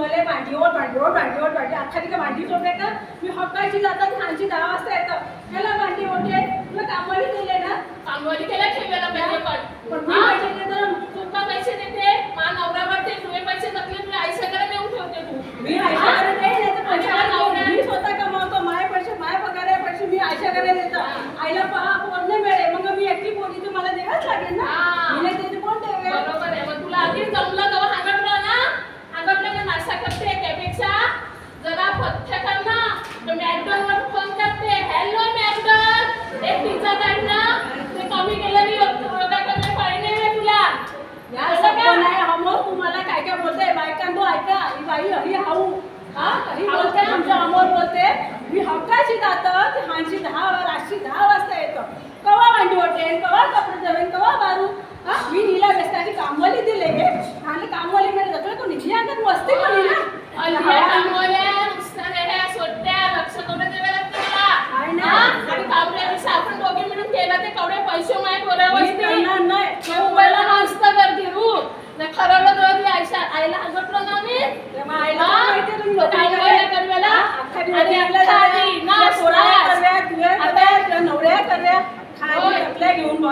मले भांडीवर भांडीवर ओढ भांडी आता तिथे भांडी सोडले का मी हक्काची जातो सांची दहा वाजता येतं. त्याला भांडी ओढे तुला कामवाली केले ना? कामवाली केल्या ठेवायला पाहिजे पण. पण आई हरी हाऊ. हा? हरी बोलते. आमच्या अमोल बोलते? मी हक्काची जातं हांची दहा रातची दहा वाजता येतं. आपल्या घेऊन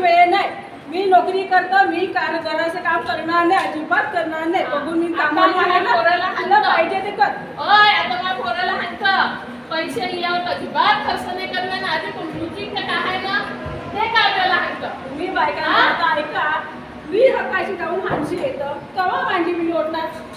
वेळ नाही. मी नोकरी करतो मी कार घराचं काम करणार नाही अजिबात करणार नाही. बघून मी कामाला तुला पाहिजे ते कर. ओय आता पैसे लिहावं अजिबात खर्च नाही करणार कोणती काय ना? ते कामाला मी बायका ऐका. मी हक्काशी जाऊन हाणशी येतं. तेव्हा माझी मी ओढणार?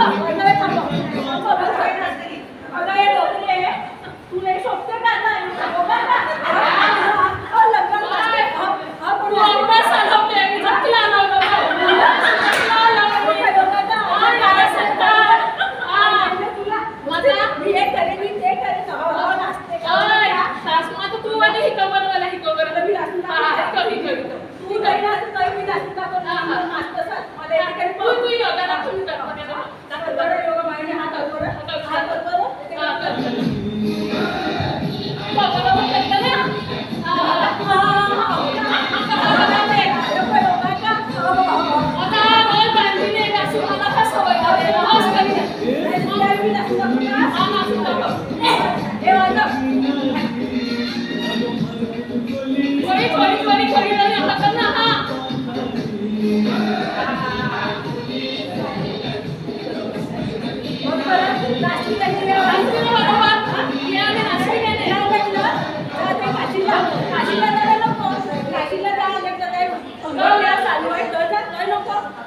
Thank you.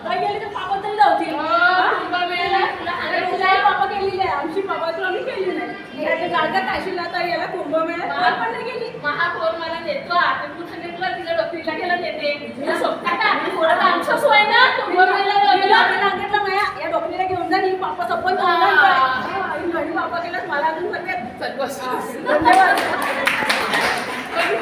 थंय गेले तर पापा तरी जावतील आमची पापा तर आम्ही केली नाही काशीला तर याला कुंभमेळा गेली महापौर मला नेतो आता कुठं नेतला तिला डॉक्टरीला गेला नेते ना या डॉक्टरीला घेऊन जा ही पापा सपोज पापा केलाच मला अजून सगळ्यात